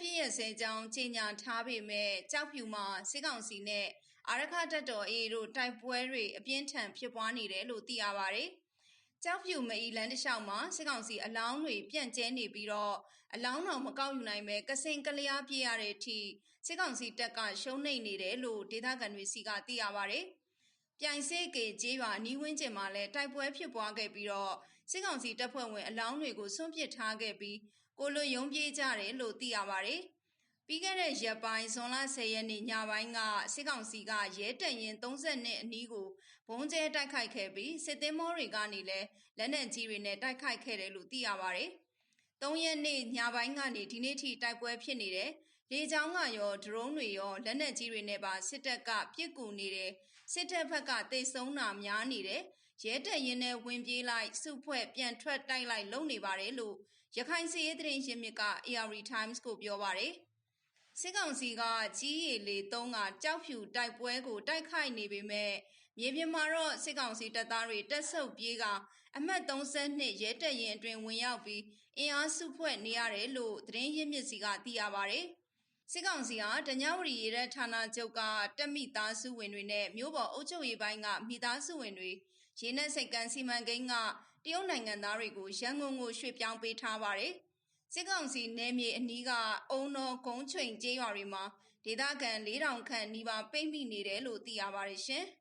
20ကျောင်းကြီးညာထားပေမဲ့ကြောက်ဖြူမှာစစ်ကောင်စီနဲ့အာရခတပ်တော် AA တို့တိုက်ပွဲတွေအပြင်းထန်ဖြစ်ပွားနေတယ်လို့သိရပါတယ်။ကြောက်ဖြူမအီလန်တလျှောက်မှာစစ်ကောင်စီအလောင်းတွေပြန့်ကျဲနေပြီးတော့အလောင်းတော်မကောက်ယူနိုင်ပဲကစင်ကလျားပြရတဲ့အထိစစ်ကောင်စီတပ်ကရှုံးနိမ့်နေတယ်လို့ဒေသခံတွေစီကသိရပါတယ်။ပြိုင်စေကေကျေးရွာနီးဝင်းကျင်မှာလည်းတိုက်ပွဲဖြစ်ပွားခဲ့ပြီးတော့စစ်ကောင်စီတပ်ဖွဲ့ဝင်အလောင်းတွေကိုဆွန့်ပစ်ထားခဲ့ပြီး ကိုလွတ်ရုံပြေးကြတယ်လို့သိရပါတယ်။ပြီးခဲ့တဲ့ရက်ပိုင်းဇွန်လ10ရက်နေ့ညပိုင်းကစစ်ကောင်စီကရဲတပ်ရင်30နှစ်အနီးကိုဘုံကျဲတိုက်ခိုက်ခဲ့ပြီးစစ်သည်မောတွေကနေလည်းလက်နက်ကြီးတွေနဲ့တိုက်ခိုက်ခဲ့တယ်လို့သိရပါတယ်။၃ရက်နေ့ညပိုင်းကနေဒီနေ့ထိတိုက်ပွဲဖြစ်နေတယ်။လေကြောင်းကရောဒရုန်းတွေရောလက်နက်ကြီးတွေနဲ့ပါစစ်တပ်ကပစ်ကူနေတယ်။စစ်တပ်ဘက်ကတိတ်ဆုံးတာများနေတယ်။ ရဲတပ်ရင်နဲ့ဝင်ပြေးလိုက်စုဖွဲ့ပြန်ထွက်တိုက်လိုက်လုံနေပါတယ်လို့ရခိုင်စီရေးသတင်းရင်းမြစ်က AR Times ကိုပြောပါတယ်။စစ်ကောင်စီကကြီးရည်လေသုံးကကြောက်ဖြူတိုက်ပွဲကိုတိုက်ခိုက်နေပေမဲ့မြေပြင်မှာတော့စစ်ကောင်စီတပ်သားတွေတက်ဆုပ်ပြေးကအမှတ်32ရဲတပ်ရင်အတွင်ဝင်ရောက်ပြီးအင်အားစုဖွဲ့နေရတယ်လို့သတင်းရင်းမြစ်စီကသိရပါဗျ။စစ်ကောင်စီဟာတညဝရီရဲတပ်ဌာနချုပ်ကတက်မိသားစုဝင်တွေနဲ့မြို့ပေါ်အုပ်ချုပ်ရေးပိုင်းကမိသားစုဝင်တွေ ရင်းနဲ့စိတ်ကန်းစီမံကိန်းကတရုတ်နိုင်ငံသားတွေကိုရန်ကုန်ကိုရွှေ့ပြောင်းပေးထားပါတယ်။စစ်ကောင်စီနယ်မြေအနီးကအုံတော်ဂုံးချိန်ကျေးရွာတွေမှာဒေသခံ4000ခန့်နီးပါးပိတ်မိနေတယ်လို့သိရပါတယ်ရှင်။